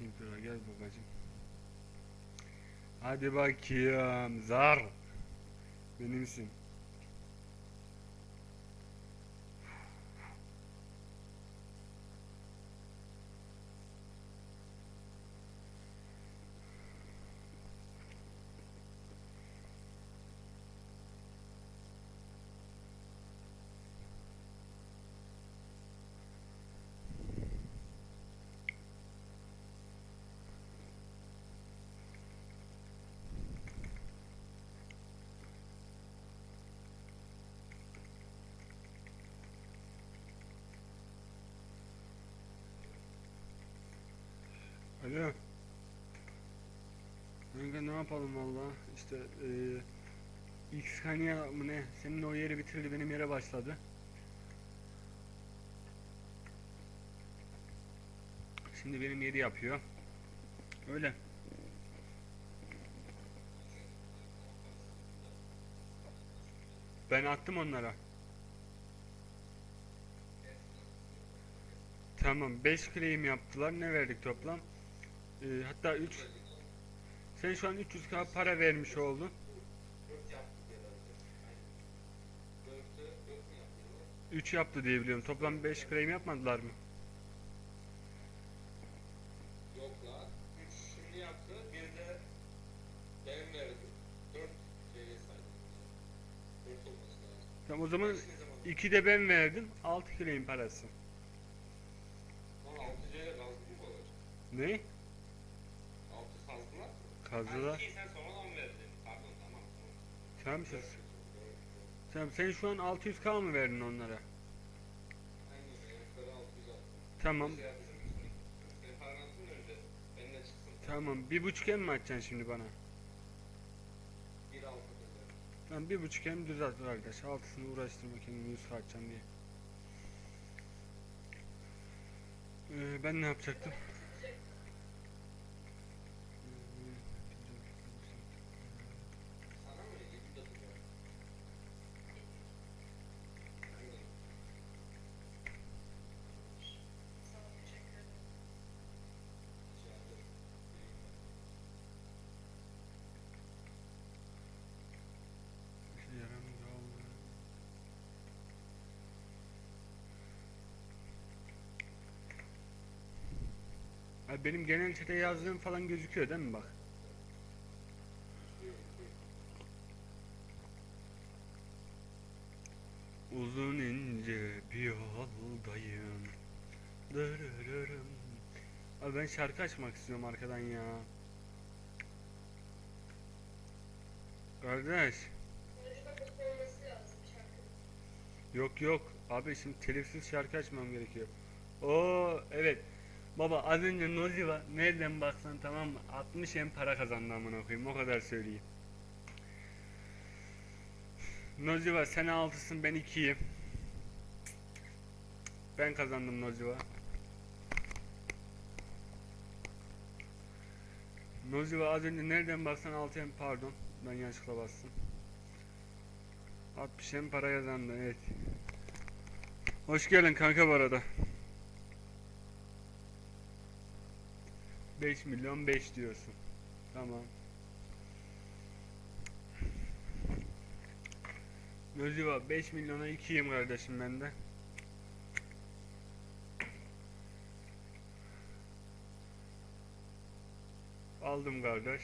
Geçeyim tura gel babacım. Hadi bakayım zar. Benimsin. Alo. Kanka ne yapalım valla işte eee X Kanya mı ne senin o yeri bitirdi benim yere başladı. Şimdi benim yeri yapıyor. Öyle. Ben attım onlara. Tamam 5 claim yaptılar. Ne verdik toplam? Ee, hatta 3 Sen şu an 300k para vermiş oldun. 3 yaptı diye biliyorum. Toplam 5 claim yapmadılar mı? Yok lan. 3 şimdi yaptı. Bir de ben verdim. 4 şeye saydım. 4 olması lazım. Tamam o zaman Beş ne zaman? 2 de ben verdim. 6 claim parası. Lan 6 C'ye gazlı mı olur? Ne? 6 sazdılar mı? Kazdılar. Ha, iki, sen sonradan mı verdin? Pardon tamam tamam. Tamam Dört siz. Yapıyor, doğru, doğru. Tamam sen şu an 600k mı verdin onlara? Aynen öyle. Yukarı 600 attım. Tamam. Tamam. Bir buçuk em mi açacaksın şimdi bana? 1 6 dedi. Tamam bir buçuk em düzelt arkadaş. Altısını uğraştırma kendini yüz açacağım diye. Ee, ben ne yapacaktım? Sana mı? 7 de tutuyor. Aynen. Şey yapıyorum. Yarım kaldı. Abi benim genel chat'e yazdığım falan gözüküyor değil mi bak? Uzun ince bir yoldayım. Dırırırım. Abi ben şarkı açmak istiyorum arkadan ya. Kardeş. Yok yok. Abi şimdi telifsiz şarkı açmam gerekiyor. Oo evet. Baba az önce Noziva nereden baksan tamam mı? 60 hem para kazandı amına koyayım. O kadar söyleyeyim. Noziva sen 6'sın ben 2'yim. Ben kazandım Noziva. Noziva az önce nereden baksan 6 hem pardon. Ben yanlışlıkla bastım. 60 hem para kazandı evet. Hoş geldin kanka bu arada. 5 milyon 5 diyorsun. Tamam. Gözüva 5 milyona 2'yim kardeşim ben de. Aldım kardeş.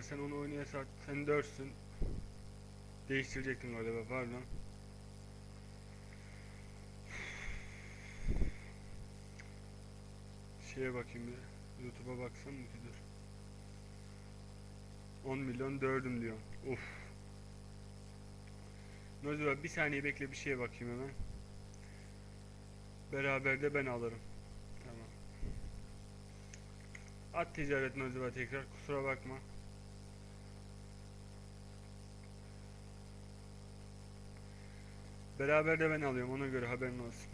Gözüva sen onu oynayasak sen 4'sün. Değiştirecektin galiba pardon. Şeye bakayım bir. YouTube'a baksam mı ki dur. 10 milyon 4'üm diyor. Uf. Noziva bir saniye bekle bir şeye bakayım hemen. Beraber de ben alırım. Tamam. At ticaret Noziva tekrar kusura bakma. Beraber de ben alıyorum ona göre haberin olsun.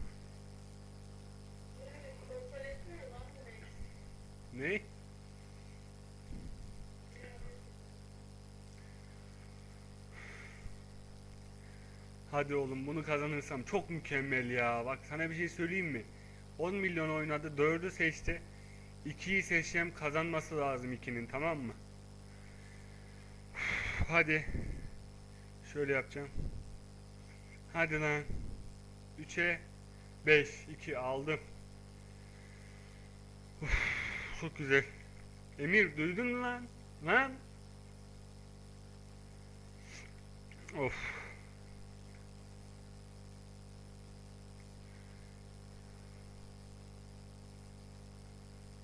Ne? Hadi oğlum bunu kazanırsam çok mükemmel ya. Bak sana bir şey söyleyeyim mi? 10 milyon oynadı 4'ü seçti. 2'yi seçeceğim kazanması lazım 2'nin tamam mı? Hadi. Şöyle yapacağım. Hadi lan. 3'e 5 2 aldım. Uf, çok güzel. Emir duydun lan? Lan? Of.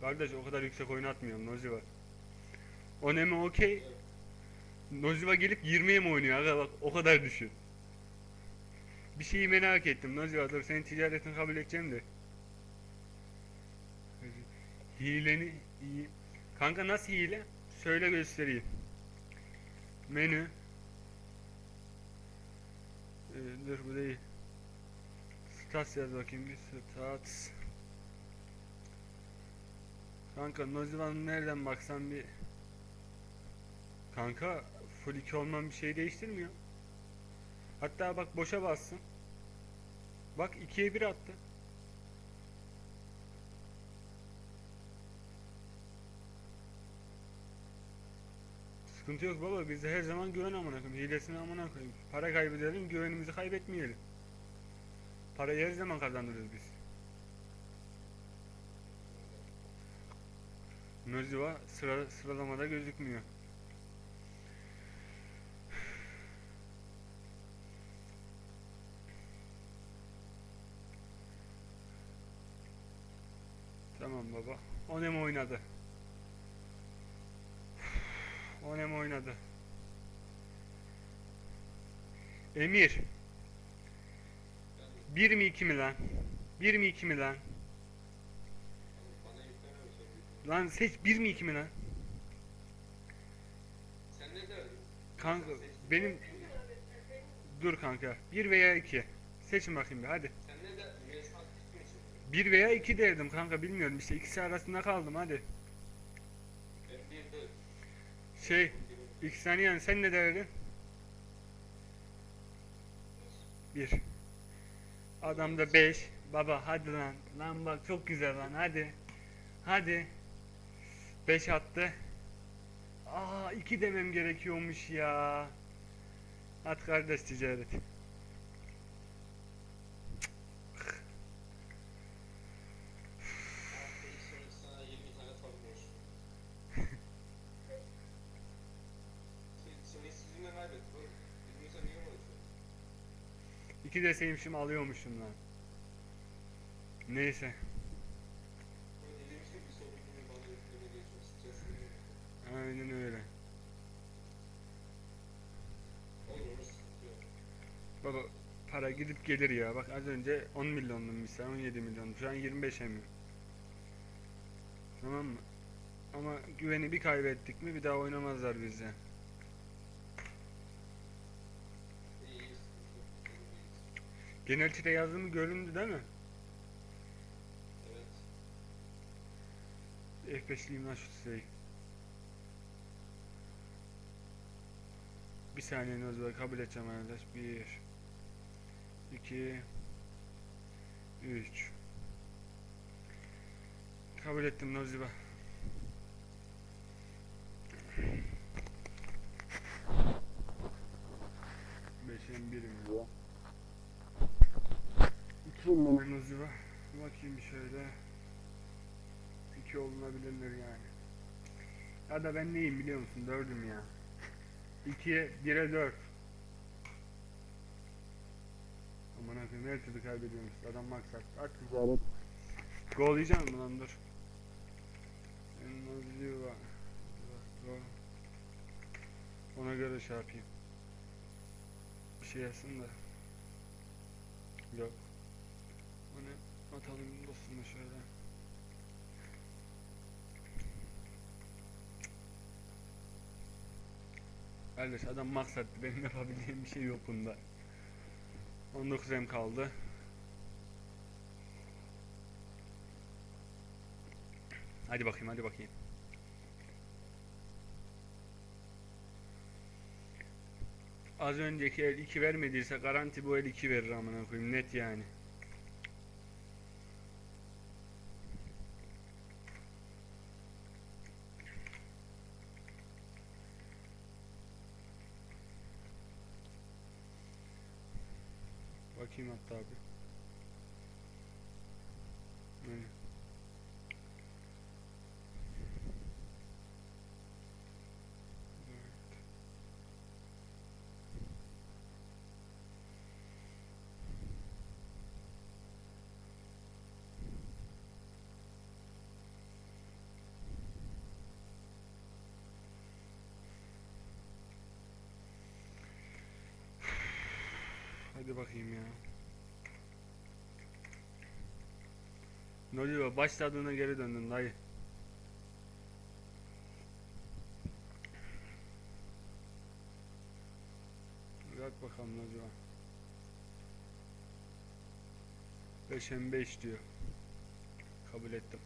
Kardeş o kadar yüksek oynatmıyorum Noziva. Onemi okey. Noziva gelip 20'ye mi oynuyor aga bak o kadar düşün. Bir şeyi merak ettim Noziva dur senin ticaretini kabul edeceğim de. Hileni iyi. Kanka nasıl hile? Söyle göstereyim. Menü. Ee, dur bu değil. Stats yaz bakayım bir stats. Kanka Noziva'nın nereden baksan bir Kanka full 2 olman bir şey değiştirmiyor. Hatta bak boşa bassın. Bak 2'ye 1 attı. Sıkıntı yok baba bizde her zaman güven amına koyayım. Hilesini amına koyayım. Para kaybedelim güvenimizi kaybetmeyelim. Parayı her zaman kazanırız biz. Noziva sıra, sıralamada gözükmüyor. Tamam baba. Onem oynadı. Onem oynadı. Emir. Bir mi iki mi lan? Bir mi iki mi lan? Lan seç bir mi iki mi lan? Kanka benim dur kanka. Bir veya iki. Seçin bakayım bir hadi. 1 veya 2 derdim kanka bilmiyorum işte ikisi arasında kaldım hadi. Şey, iki saniye yani sen ne derdin? 1. Adamda 5. Baba hadi lan. Lan bak çok güzel lan hadi. Hadi. 5 attı. Aa 2 demem gerekiyormuş ya. At kardeş ticaret. 2 deseymişim alıyormuşum lan. Neyse. Aynen öyle. Baba para gidip gelir ya. Bak az önce 10 milyonlu misal 17 milyon. Şu an 25 mi? Tamam mı? Ama güveni bir kaybettik mi bir daha oynamazlar bizle. Genel çite yazdığımı göründü değil mi? Evet. F5'liyim lan şu siteyi. Bir saniye Nozba kabul edeceğim arkadaş. 1 2 3 Kabul ettim Noziba. Beşin birim ya. Mi Noziba? Bakayım şöyle. İki olunabilirler yani. Ya da ben neyim biliyor musun? Dördüm ya. İkiye, bire dört. Aman akıyım her türlü kaybediyormuş. Adam maksat. At ticaret. Gol yiyeceğim mi lan dur. Ennoziva. Gol. Ona göre şey yapayım. Bir şey yazsın da. Yok. Atalım dostuma şöyle. Kardeş adam maksattı benim yapabileceğim bir şey yok bunda. 19 M kaldı. Hadi bakayım hadi bakayım. Az önceki el 2 vermediyse garanti bu el 2 verir amına koyayım net yani. Bakayım hatta abi. Öyle. Dört. Hadi bakayım ya. Ne oluyor? Başladığına geri döndün dayı. Bırak bakalım ne oluyor. 5 hem 5 diyor. Kabul ettim.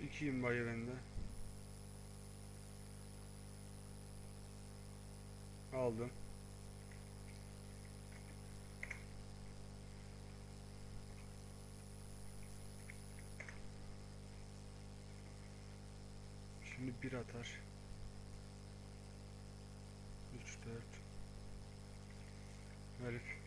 İkiyim bayı bende. Aldım. Şimdi bir atar. 3 4 Herif.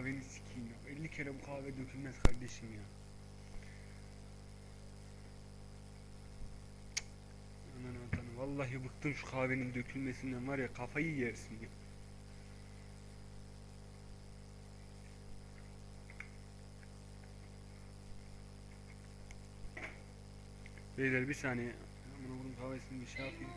Kahveni sikeyim ya. 50 kere bu kahve dökülmez kardeşim ya. Aman tanrım. Vallahi bıktım şu kahvenin dökülmesinden var ya kafayı yersin ya. Beyler bir saniye. Aman oğlum kahvesini bir şey yapayım.